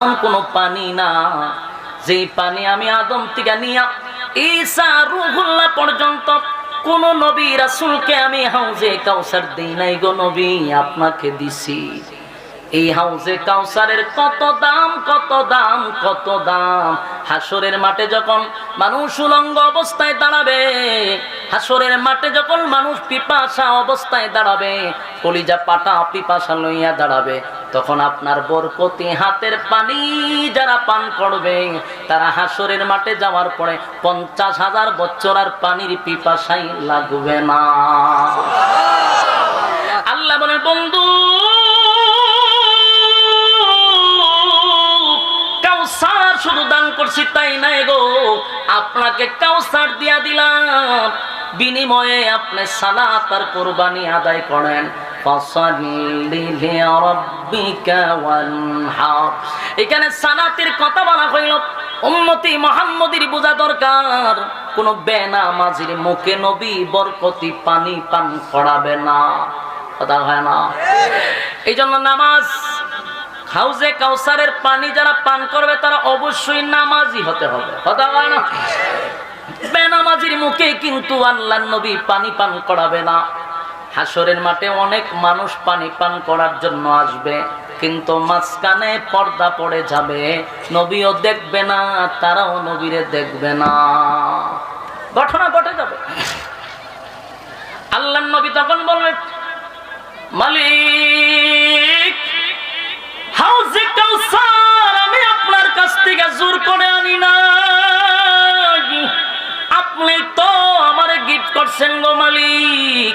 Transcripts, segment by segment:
কোনো পানি না। যেই পানি আমি আদম থেকে নিয়া ঈসা রুহুল্লাহ পর্যন্ত কোন নবী রাসুলকে আমি হাউজে কাউসার দিই নাই গো নবী, আপনাকে দিছি। এই হাউজে কাউসারের কত দাম কত দাম কত দাম? হাসরের মাঠে যখন মানুষ উলঙ্গ অবস্থায় দাঁড়াবে, হাসরের মাঠে যখন মানুষ পিপাসা অবস্থায় দাঁড়াবে, কলিজা পাটা পিপাসা লইয়া দাঁড়াবে, তখন আপনার বরকতি হাতের পানি যারা পান করবে, তারা হাসরের মাঠে যাওয়ার পরে পঞ্চাশ হাজার বছর আর পানির পিপাসাই লাগবে না। আল্লাহ বলে বন্ধু শুধু দান করছি তাই নাই গো। আপনাকে কাউসার দিয়া দিলাম। বিনিময়ে আপনি সালাত আর কোরবানি আদায় করেন। এখানে সালাতের কথা বলা হইল উম্মতি মুহাম্মদের বোঝা দরকার। কোন বেনামাজির মুখে নবী বরকতি পানি পান করাবে না। কথা হয় না। এই জন্য নামাজ হাউজে কাউসারের পানি যারা পান করবে, তারা অবশ্যই নামাজি হতে হবে। বেনামাজির মুখে কিন্তু আল্লাহ নবী পানি পান করাবে না। হাসরের মাঠে অনেক মানুষ পানি পান করার জন্য আসবে, কিন্তু মাঝখানে পর্দা পড়ে যাবে। নবীও দেখবে না, তারাও নবীরে দেখবে না। ঘটনা ঘটে যাবে। আল্লাহ নবী তখন বলবে, মালিক হাউজে কাউসার আমি আপনার কাছ থেকে জোর করে আনি না আপনি তো আমারে গিফট করছেন গো মালিক।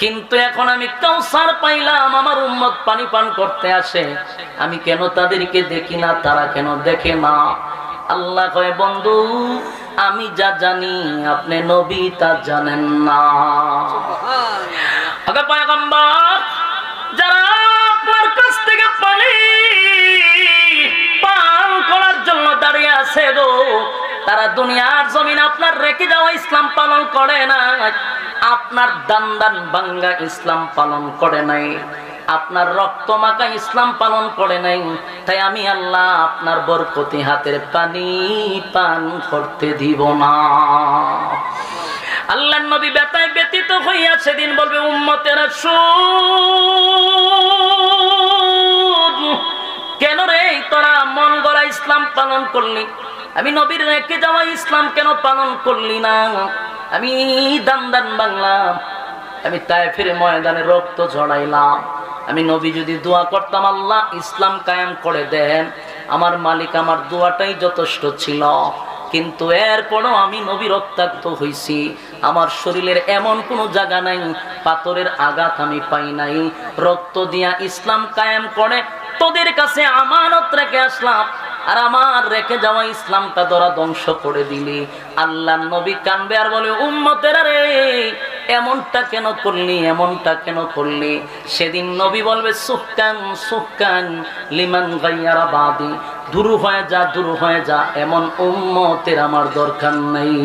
কিন্তু এখন আমি কাউসার পাইলাম আমার উম্মত পানি পান করতে আসে। আমি কেন তাদেরকে দেখি না তারা কেন দেখে না? আল্লাহ কয় বন্ধু আমি যা জানি আপনি নবী তা জানেন না। যারা দাঁড়িয়ে আছে গো। তারা দুনিয়ার জমিন আপনার রেখে যাওয়া ইসলাম পালন করে না আপনার দান দান বাঙ্গা ইসলাম পালন করে নাই। আপনার রক্ত মাখা ইসলাম পালন করে নাই। তাই আমি আল্লাহ আপনার বরকতি হাতের পানি পান করতে দিব না। আল্লাহ নবী বেতায় ব্যতীত হইয়া সেদিন বলবে, উম্মতেরা শুন কেন রে তোরা মন গড়া ইসলাম পালন করলি? আমি নবীর রেখে যাওয়া ইসলাম কেন পালন করলি না? আমি দান দান বাংলাম আমি তাইফের ময়দানে রক্ত ঝড়াইলাম আমি নবী যদি দোয়া করতাম, আল্লাহ ইসলাম কায়েম করে দেন। আমার মালিক আমার দোয়াটাই যথেষ্ট ছিল। কিন্তু এরপরও আমি নবী রক্তাক্ত হইছি। আমার শরীরের এমন কোনো জায়গা নাই, পাথরের আঘাত আমি পাই নাই। রক্ত দিয়া ইসলাম কায়েম করে তোদের কাছে আমানত রেখে আসলাম আর আমার রেখে যাওয়া ইসলামটা তোরা ধ্বংস করে দিলি। আল্লাহ নবী কানবে আর বলে উম্মতেরা রে এমনটা কেন করলি এমনটা কেন করলি? সেদিন নবী বলবে সুকান সুকান লিমান গাইয়ারা বাদি দূর হয়ে যা দূর হয়ে যা এমন উম্মতের আমার দরকার নেই।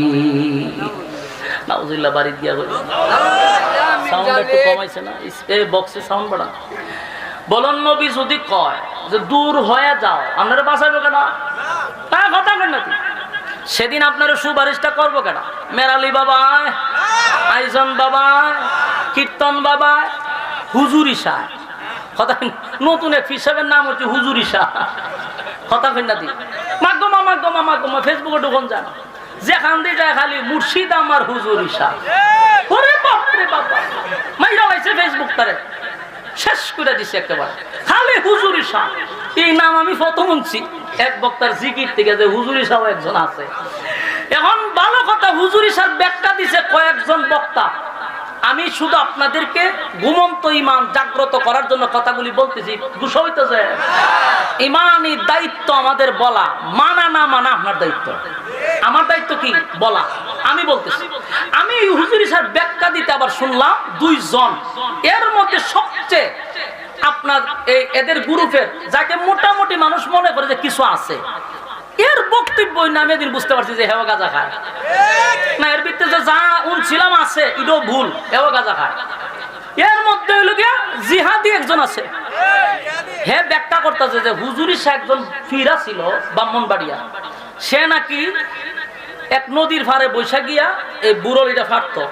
নাউজুল্লাহ বাড়ি দিয়া হইল সাউন্ড একটু কমাইছে না? এই বক্সে সাউন্ড বাড়া বলন নবী যদি কয় যে দূর হয়ে যাও, আপনারা বাঁচাবে কেনা? তা কথা কেন নাকি? সেদিন আপনার সুপারিশটা করব কেনা? মেরালি বাবা আইজন বাবা কীর্তন বাবা হুজুরি শাহ কথা নতুন এক হিসাবের নাম হচ্ছে হুজুরি শাহ কথা কেন নাকি? মাগমা মাগমা মাগমা ফেসবুকে ঢুকন যান। যেখান দিয়ে যায় খালি মুর্শিদ আমার হুজুরি শাহ ওরে বাবা মাইরা ফেসবুক তারে। শেষ করে দিছে একেবারে। খালি হুজুরি শাহ। এই নাম আমি প্রথম শুনছি। এক বক্তার জিকির থেকে যে হুজুরি শাহ একজন আছে। এখন ভালো কথা, হুজুরি শাহ ব্যাখ্যা দিছে কয়েকজন বক্তা। আমি শুধু আপনাদেরকে ঘুমন্ত ইমান জাগ্রত করার জন্য কথাগুলি বলতেছি, গুসা হইতেছে ইমানই দায়িত্ব আমাদের বলা। মানা না মানা আপনার দায়িত্ব। আমার দায়িত্ব কি? বলা। আমি বলতেছি। আমি হুজুরি স্যার ব্যাখ্যা দিতে আবার শুনলাম দুইজন। এর মধ্যে সবচেয়ে আপনার এই এদের গ্রুপের, যাকে মোটামুটি মানুষ মনে করে যে কিছু আছে, এর বক্তব্য নামে দিন বুঝতে পারছি যে হেওয়া গাজা খায়। না, এর ভিতরে যে উনছিলাম আছে, এটাও ভুল, হেও গাজা খায়। এর মধ্যে হইল গিয়া জিহাদি একজন আছে। হে ব্যাখ্যা করতেছে যে হুজুরি সে একজন ফিরা ছিল ব্রাহ্মণবাড়িয়া সে নাকি এক নদীর ফারে বৈশা গিয়া এই বুড়লিটা ফাটতো।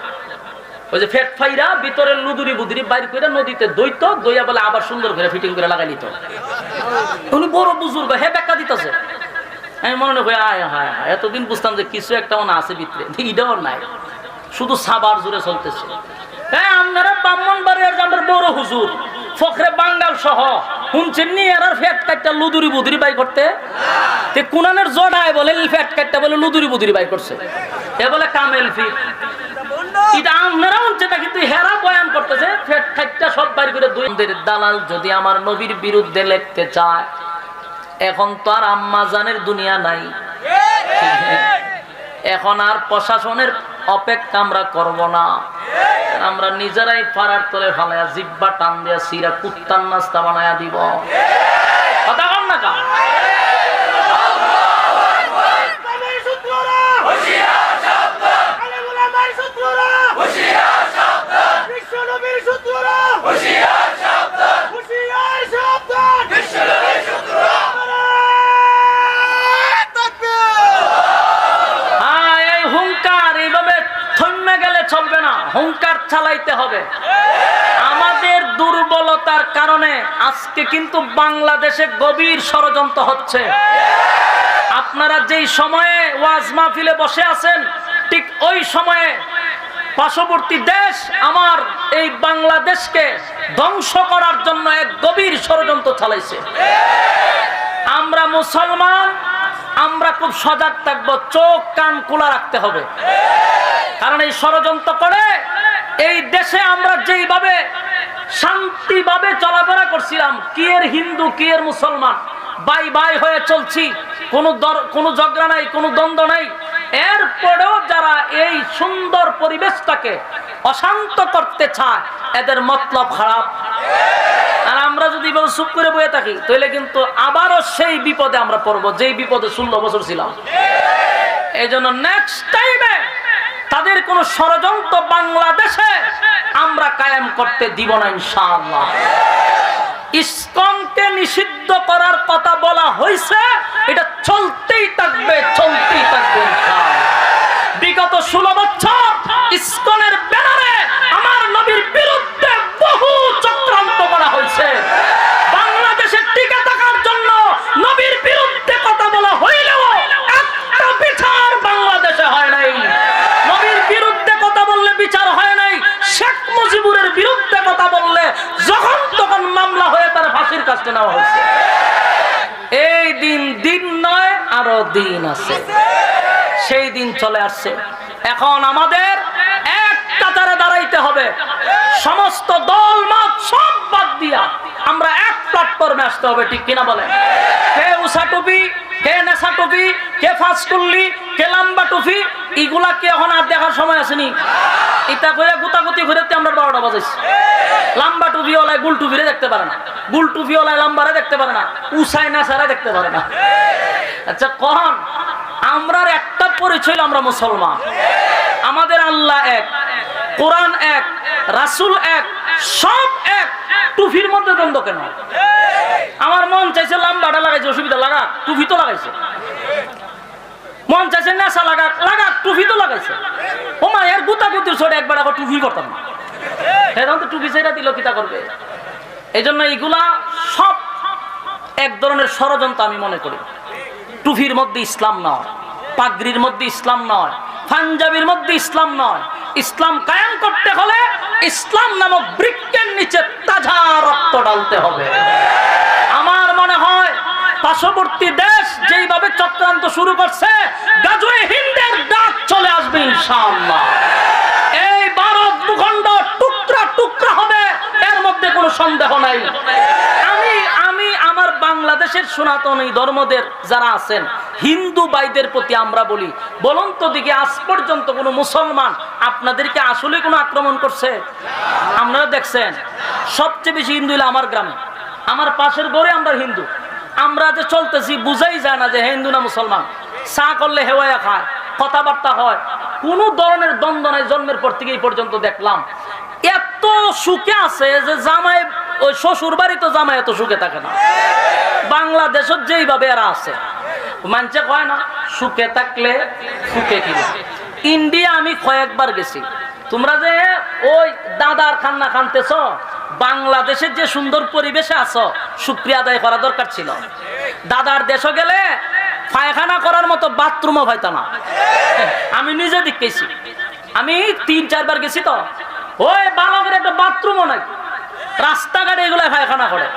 ওই যে ফেট ফাইরা ভিতরের লুদুরি বুদুরি বাইর করে নদীতে দইত, দইয়া বলে আবার সুন্দর করে ফিটিং করে লাগাই নিত। উনি বড় বুজুর্গ, হে ব্যাখ্যা দিতেছে। আমি মনে হয় আয়, হায় হায়, এতদিন বুঝতাম যে কিছু একটা মনে আছে ভিতরে। এটাও নাই। শুধু সাবার জুড়ে চলতেছে। হ্যাঁ আপনারা ব্রাহ্মণ বাড়ির আমাদের বড় হুজুর, ফখরে বাঙ্গাল সহ শুনছেন নি? ফ্যাট কাটটা লুদুরি বুদুরি বাই করতে? তে কুনানের জড়ায় বলে ফ্যাট কাটটা বলে লুদুরি বুদুরি বাই করছে। এ বলে কামেল ফি এটা আপনারা হচ্ছে না কিন্তু হেরা বয়ান করতেছে ফ্যাট কাটটা সব বাড়ি করে দুই দালাল যদি আমার নবীর বিরুদ্ধে লিখতে চায় এখন তো আর আম্মা জানের দুনিয়া নাই। এখন আর প্রশাসনের অপেক্ষা আমরা করব না। আমরা নিজেরাই পাড়ার তলে ফালাইয়া জিব্বা টান দিয়া সিরা কুত্তার নাস্তা বানায়া দিব। কথা কন না চলবে না, হুঙ্কার চালাইতে হবে। আমাদের দুর্বলতার কারণে আজকে কিন্তু বাংলাদেশে গভীর ষড়যন্ত্র হচ্ছে। আপনারা যেই সময়ে ওয়াজ মাহফিলে বসে আছেন, ঠিক ওই সময়ে পার্শ্ববর্তী দেশ আমার এই বাংলাদেশকে ধ্বংস করার জন্য এক গভীর ষড়যন্ত্র চালাইছে। আমরা মুসলমান, আমরা খুব সজাগ থাকব, চোখ কান খোলা রাখতে হবে। কারণ এই ষড়যন্ত্র করে এই দেশে আমরা যেইভাবে শান্তিভাবে চলাফেরা করছিলাম, কি এর হিন্দু, কি এর মুসলমান, বাই বাই হয়ে চলছি, কোনো কোনো ঝগড়া নাই, কোনো দ্বন্দ্ব নাই। এরপরেও যারা এই সুন্দর পরিবেশটাকে অশান্ত করতে চায়, এদের মতলব খারাপ। আর আমরা যদি চুপ করে বয়ে থাকি, তাহলে কিন্তু আবারও সেই বিপদে আমরা পড়ব, যেই বিপদে ষোলো বছর ছিলাম। এই জন্য নেক্সট টাইমে তাদের কোন ষড়যন্ত্র বাংলাদেশে আমরা কায়েম করতে দিব না ইনশাআল্লাহ। ইসকনকে নিষিদ্ধ করার কথা বলা হয়েছে, এটা চলতেই থাকবে। চলতেই থাকবে ফাঁসির নেওয়া হয়েছে। এই দিন দিন নয়, আরও দিন আছে। সেই দিন চলে আসছে। এখন আমাদের একটা কাতারে দাঁড়াইতে হবে। সমস্ত দল, মত, সব বাদ দিয়া আমরা এক প্ল্যাটফর্মে আসতে হবে, ঠিক কিনা বলেন? কে উষা টুপি, কে নেশা টুপি, কে ফাঁসকুল্লি কে লাম্বা টুপি, এগুলা কি এখন আর দেখার সময় আসেনি? ইটা করে গুতাগুতি করে আমরা বারোটা বাজাইছি। লাম্বা টুপি ওলায় গুল টুপিরে দেখতে পারে না। গুল টুপি ওলায় লাম্বারে দেখতে পারে না। উষাই নেশারে দেখতে পারে না। আচ্ছা কখন আমরার একটা পরিচয় আমরা মুসলমান। আমাদের আল্লাহ এক, কোরআন এক, রাসুল এক, সব এক। টুফির মধ্যে দ্বন্দ্ব কেন? আমার মন চাইছে লাম্বাটা লাগাইছে, অসুবিধা লাগা টুফি তো লাগাইছে। মন চাইছে নেশা লাগা লাগা টুফি তো লাগাইছে। ও মা, এর গুতা গুতির ছোট, একবার আবার টুফি করতাম না এখন তো টুপি সেটা দিল কিতা করবে? এই জন্য এইগুলা সব এক ধরনের ষড়যন্ত্র আমি মনে করি। টুফির মধ্যে ইসলাম নয়, পাগড়ির মধ্যে ইসলাম নয়, পাঞ্জাবির মধ্যে ইসলাম নয়। ইসলাম কায়েম করতে হলে ইসলাম নামক বৃক্ষের নিচে তাজা রক্ত ডালতে হবে। পার্শ্ববর্তী দেশ যেইভাবে চক্রান্ত শুরু করছে, গাজুয়ে হিন্দের ডাক চলে আসবে ইনশাআল্লাহ। এই ভারত ভূখণ্ড টুকরা টুকরা হবে, এর মধ্যে কোনো সন্দেহ নাই। আমি আমি আমার বাংলাদেশের সনাতনী ধর্মদের যারা আছেন, হিন্দু ভাইদের প্রতি আমরা বলি, বলুন তো দিকে আজ পর্যন্ত কোনো মুসলমান আপনাদেরকে আসলে কোনো আক্রমণ করছে? আপনারা দেখছেন, সবচেয়ে বেশি হিন্দু হলো আমার গ্রামে। আমার পাশের ঘরে আমরা হিন্দু। আমরা যে চলতেছি, বুঝাই যায় না যে হিন্দু না মুসলমান। চা করলে হেওয়ায়া খায়, কথাবার্তা হয়। কোন ধরনের দ্বন্দ্ব নাই, জন্মের পর থেকে এই পর্যন্ত দেখলাম। এত সুখে আছে যে জামাই, ওই শ্বশুর বাড়ি তো জামাই এত সুখে থাকে না। বাংলাদেশত যেইভাবে এরা আছে। মানছে কয় না, সুখে থাকলে সুখে কিনা। ইন্ডিয়া আমি কয়েকবার গেছি। তোমরা যে ওই দাদার খান্না খানতেছ বাংলাদেশের যে সুন্দর পরিবেশে আছো, সুক্রিয়া আদায় করা দরকার ছিল। দাদার দেশে গেলে পায়খানা করার মতো বাথরুমও হয়তো না। আমি নিজে দেখেছি আমি তিন, চারবার গেছি তো। ওই বালকের একটা বাথরুমও নাই। রাস্তাঘাটে এগুলো পায়খানা করে।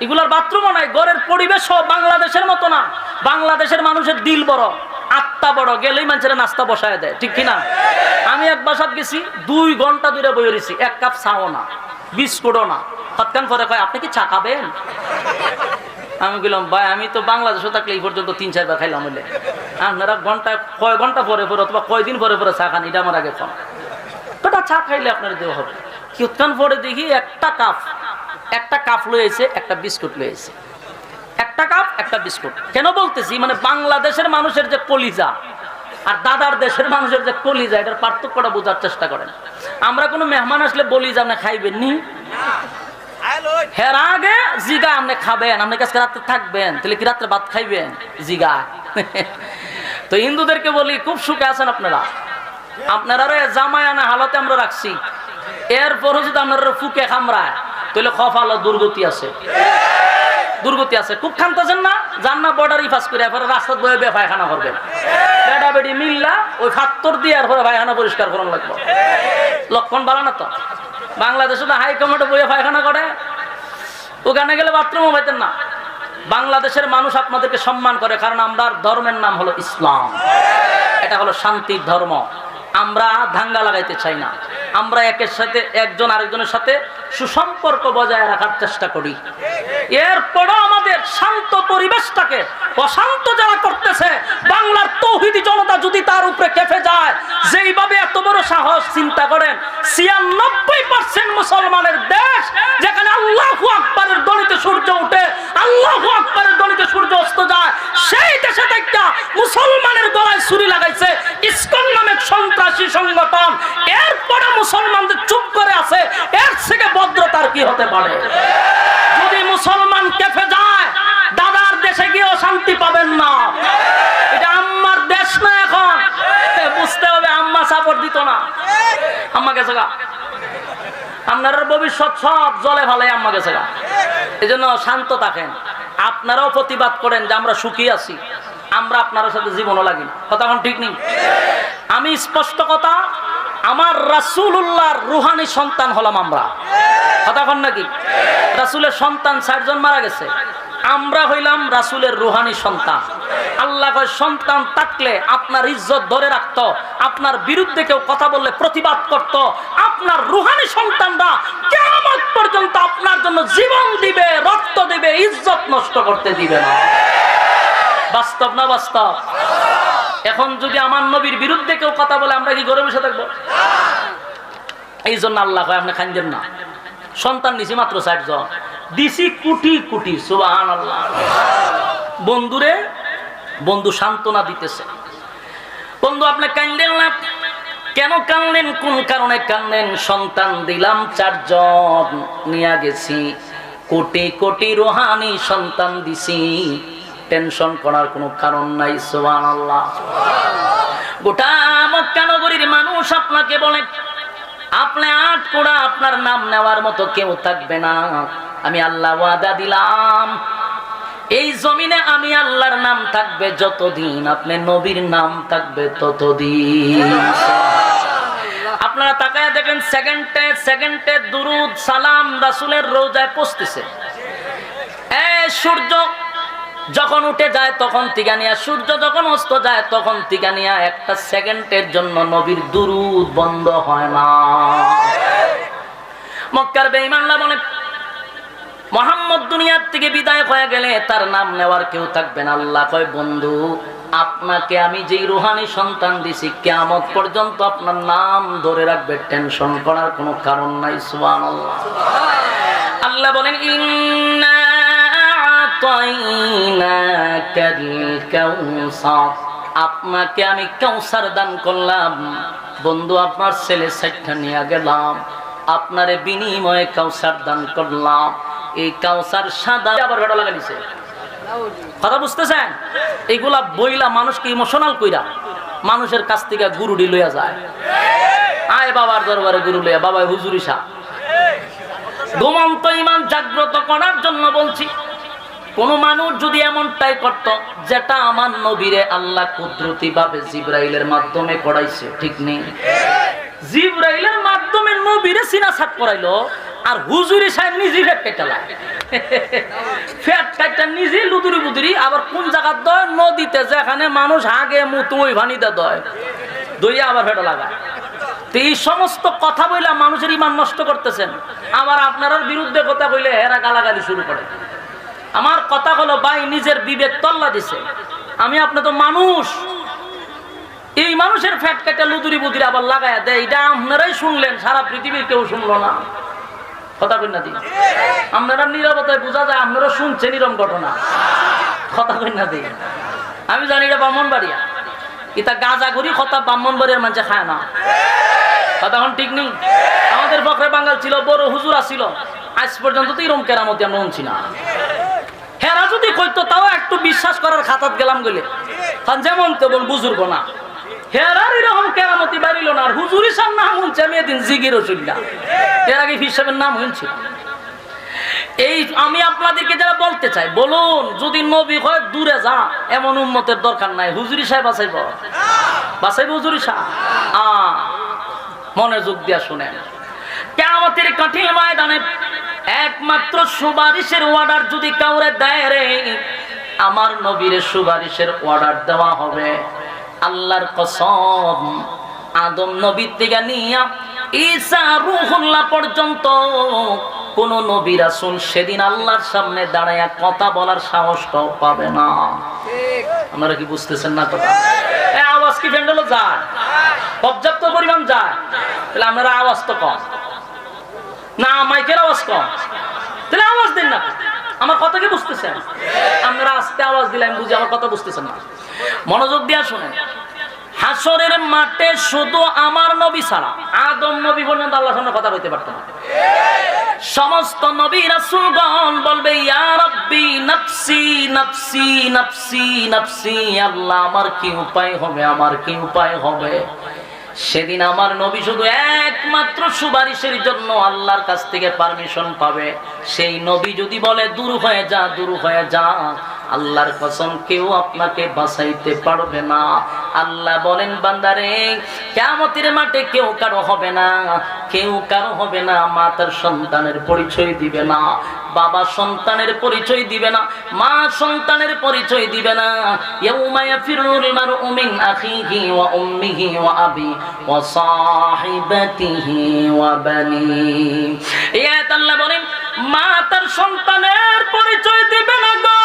এগুলোর বাথরুমও নাই। ঘরের পরিবেশ বাংলাদেশের মতো না। বাংলাদেশের মানুষের দিল বড়। আত্মা বড়। গেলেই মানুষের নাস্তা বসায় দেয়। ঠিক কিনা? আমি এক বাসাত গেছি। দুই ঘণ্টা দূরে বই এক কাপ চাও না। বিস্কুটও না। তৎকান করে কয়, আপনি কি চা খাবেন? আমি বললাম ভাই, আমি তো বাংলাদেশে থাকলে এই পর্যন্ত তিন চারবার খাইলাম বলে আপনারা ঘণ্টা, কয় ঘণ্টা পরে পরে অথবা কয়দিন পরে পরে চা খান, এটা আমার আগে খান কটা চা খাইলে আপনার দেওয়া হবে। কিউৎকান পরে দেখি একটা কাপ একটা কাপ লয়েছে একটা বিস্কুট লয়েছে একটা কাপ, একটা বিস্কুট। কেন বলতেছি? মানে বাংলাদেশের মানুষের যে কলিজা আর দাদার দেশের মানুষের যে কলিজা, এটার পার্থক্যটা বোঝার চেষ্টা করেন। আমরা কোনো মেহমান আসলে বলি যে আপনি খাইবেন নি? আগে জিগা আপনি খাবেন, আপনি রাত্রে থাকবেন, তাহলে কি রাত্রে ভাত খাইবেন? জিগা। তো হিন্দুদেরকে বলি, খুব সুখে আছেন আপনারা। আপনারা রে জামাই আনা হালতে আমরা রাখছি। এরপরও যদি ফুকে খামরায়, তাহলে খফালো দুর্গতি আছে। দুর্গতি আছে। খুব খানতেছেন না? যান না বর্ডার করে রাস্তার বয়ে বে পায়খানা করবেন। বেডা বেডি মিল্লা ওই ফাত্তর দিয়ে এরপরে পায়খানা পরিষ্কার করানো লাগবে। লক্ষণ বাড়ানো তো? বাংলাদেশে তো হাই কমান্ডে বইয়ে পায়খানা করে। ওখানে গেলে বাথরুমও পাইতেন না। বাংলাদেশের মানুষ আপনাদেরকে সম্মান করে, কারণ আমরা ধর্মের নাম হলো ইসলাম। এটা হলো শান্তির ধর্ম। আমরা ধাঙ্গা লাগাইতে চাই না। আমরা একের সাথে একজন আরেকজনের সাথে সুসম্পর্ক বজায় রাখার চেষ্টা করি। এরপরও আমাদের শান্ত পরিবেশটাকে অশান্ত যারা করতেছে, বাংলার তৌহিদি জনতা যদি তার উপরে কেঁপে যায়, যেইভাবে এত বড় সাহস চিন্তা করেন, ছিয়ানব্বই মুসলমানের দেশ যেখানে আল্লাহ আকবরের দলিতে সূর্য উঠে আল্লাহ আকবরের দলিতে সূর্য অস্ত যায় সেই দেশে দেখা মুসলমানের গলায় ছুরি লাগাইছে ইসকন নামের সন্ত্রাসী সংগঠন এরপরে মুসলমানদের চুপ করে আছে এর থেকে ভদ্রতার কি হতে পারে যদি মুসলমান কেফে যায় দাদার দেশে গিয়ে শান্তি পাবেন না এটা আম্মার দেশ না এখন এ, বুঝতে হবে আম্মা সাপোর্ট দিত না আম্মা গেছে গা আপনার ভবিষ্যৎ সব জলে ভালে আম্মা গেছে এই জন্য শান্ত থাকেন। আপনারাও প্রতিবাদ করেন যে আমরা সুখী আছি। আমরা আপনার সাথে জীবনও লাগি। কথা এখন ঠিক নেই? আমি স্পষ্ট কথা, আমার রাসুল্লাহর রুহানি সন্তান হলাম আমরা। কথা কন নাকি? রাসুলের সন্তান চারজন মারা গেছে। আমরা হইলাম রাসুলের রুহানি সন্তান। আল্লাহ সন্তান থাকলে আপনার ইজ্জত ধরে রাখত। আপনার বিরুদ্ধে কেউ কথা বললে প্রতিবাদ করত। আপনার রুহানি সন্তানরা কেমন পর্যন্ত আপনার জন্য জীবন দিবে, রক্ত দিবে, ইজ্জত নষ্ট করতে দিবে না। বাস্তব না বাস্তব? এখন যদি আমার নবীর বিরুদ্ধে কেউ কথা বলে, আমরা কি ঘরে বসে থাকব? এই জন্য আল্লাহ কয়, আপনি খাইবেন না। সন্তান নিছি মাত্র ষাট জন দিছি কুটি কুটি সুবাহান আল্লাহ বন্ধুরে, বন্ধু সান্ত্বনা দিতেছে। বন্ধু, আপনি কান্দেন না? কেন কানলেন? কোন কারণে কানলেন? সন্তান দিলাম চারজন, নিয়ে গেছি। কোটি কোটি রোহানি সন্তান দিছি। টেনশন করার কোনো কারণ নাই সোহান আল্লাহ গোটা মক্কা নগরীর মানুষ আপনাকে বলে, আপনি আট কোড়া আপনার নাম নেওয়ার মতো কেউ থাকবে না। আমি আল্লাহ ওয়াদা দিলাম। এই জমিনে আমি আল্লাহর নাম থাকবে যতদিন, আপনি নবীর নাম থাকবে ততদিন। আপনারা তাকায় দেখেন, সেকেন্ডে সেকেন্ডে দুরুদ, সালাম রাসুলের রোজায় পৌঁছতেছে। এ, সূর্য যখন উঠে যায় তখন তিগানিয়া সূর্য যখন অস্ত যায় তখন তিগানিয়া একটা সেকেন্ডের জন্য নবীর দুরুদ বন্ধ হয় না। মক্কার বেঈমানরা বলে মোহাম্মদ দুনিয়ার থেকে বিদায় হয়ে গেলে তার নাম নেওয়ার কেউ থাকবে না। আল্লাহ কয়, বন্ধু, আপনাকে আমি যেই রুহানি সন্তান দিছি কেমত পর্যন্ত আপনার নাম ধরে রাখবে, টেনশন করার কোনো কারণ নাই, সুবহানাল্লাহ। আল্লাহ বলেন আপনাকে আমি কাউসার দান করলাম। বন্ধু, আপনার ছেলে সাইটটা নিয়ে গেলাম। আপনারে বিনিময়ে কাউসার দান করলাম। এই কাউসার সাদা আবার ভেড়া লাগা দিছে। কথা বুঝতেছেন? এইগুলা বইলা মানুষকে ইমোশনাল কইরা মানুষের কাছ থেকে গুরুডি লইয়া যায়। আয় বাবার দরবারে গুরু লইয়া, বাবা হুজুরি শাহ ঘুমন্ত ইমান জাগ্রত করার জন্য বলছি, কোন মানুষ যদি এমনটাই করত, যেটা আমার নবীরে আল্লাহ কুদরতি ভাবে জিব্রাইলের মাধ্যমে করাইছে ঠিক নেই? জিব্রাইলের মাধ্যমে নবীরে সিনা সাত করাইলো আর হুজুরি সাহেব নিজে ফেট কেটালা ফেট কাইটা নিজে লুদুরি বুদুরি, আবার কোন জায়গা দয়? নদীতে যেখানে মানুষ আগে মুতু, ওই ভানিতে দয়। দইয়া আবার ফেটা লাগা তো এই সমস্ত কথা বইলা মানুষের ইমান নষ্ট করতেছেন। আবার আপনার বিরুদ্ধে কথা কইলে এরা গালাগালি শুরু করে। আমার কথা হলো, ভাই, নিজের বিবেক তল্লা দিছে। আমি আপনি তো মানুষ। এই মানুষের ফ্যাট কেটে লুদুরি বুদুরি আবার লাগায়া দেয়। এটা আপনারাই শুনলেন, সারা পৃথিবীর কেউ শুনলো না। কথা কই না দি। আপনারা নিরবতায় বোঝা যায়, আপনারা শুনছেন এরকম ঘটনা। কথা কই না দি। আমি জানি এটা ব্রাহ্মণবাড়িয়া। এটা গাঁজা ঘুরি কথা ব্রাহ্মণবাড়িয়ার মানুষে খায় না। কথা এখন ঠিক নেই? আমাদের বকরে বাঙ্গাল ছিল, বড় হুজুরা ছিল। আজ পর্যন্ত তো এরকম কেরামতি আমরা শুনছি না। হেরা যদি কইতো, তাও একটু বিশ্বাস করার খাতাত গেলাম গেলে যেমন তেমন বুজুর্গ না। কেরামতি বাড়িল না। আর হুজুরি শুনছে আমি এদিন নাম শুনছি। এই আমি আপনাদেরকে যারা বলতে চাই, বলুন, যদি হয় দূরে যা, এমন দরকার নাই। হুজুরি হুজুরি মনোযোগ দিয়া শুনেন। কেমতের কঠিন ময়দানে একমাত্র সুপারিশের অর্ডার যদি কাউরে দেয় রে, আমার নবীর সুপারিশের অর্ডার দেওয়া হবে। আল্লাহর কসম, আদম নবীর থেকে নিয়া ঈসা রুহুল্লাহ পর্যন্ত কোন নবী রাসূল সেদিন আল্লাহর সামনে দাঁড়ায়া কথা বলার সাহসটাও পাবে না। আপনারা কি বুঝতেছেন না কথা? আওয়াজ কি ফ্যান্ডেলও যায়? পর্যাপ্ত পরিমাণ যায়? তাহলে আপনারা আওয়াজ তো কম না, মাইকের আওয়াজ কম তাহলে আওয়াজ দেন না। আমার কথা কি বুঝতেছেন? আপনারা আস্তে আওয়াজ দিলে আমি বুঝি আমার কথা বুঝতেছেন না। মনোযোগ দিয়া শুনেন। হাসরের মাঠে শুধু আমার নবী ছাড়া আদম নবী পর্যন্ত আল্লাহর সামনে কথা কইতে পারতো না। সমস্ত নবী রাসূলগণ বলবে, ইয়া রাব্বি নাফসি নাফসি নাফসি নাফসি, আল্লাহ আমার কি উপায় হবে, আমার কি উপায় হবে? সেদিন আমার নবী শুধু একমাত্র সুপারিশের জন্য আল্লাহর কাছ থেকে পারমিশন পাবে। সেই নবী যদি বলে, দূর হয়ে যা, দূর হয়ে যা। আল্লাহর কসম, কেউ আপনাকে বাঁচাইতে পারবে না। আল্লাহ বলেন, বান্দারে কেমতের মাঠে কেউ কারও হবে না, কেউ কারও হবে না, মা তার সন্তানের পরিচয় দিবে না। বাবা সন্তানের পরিচয় দিবে না, মা সন্তানের পরিচয় দিবে না। বলেন, মা তার সন্তানের পরিচয় দিবে না গো।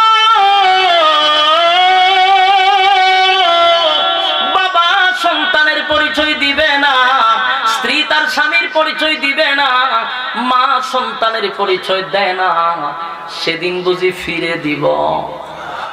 বাবা সন্তানের পরিচয় দিবে না। স্ত্রী তার স্বামীর পরিচয় দিবে না, মা সন্তানের পরিচয় দেয় না। সেদিন বুঝি ফিরে দিব।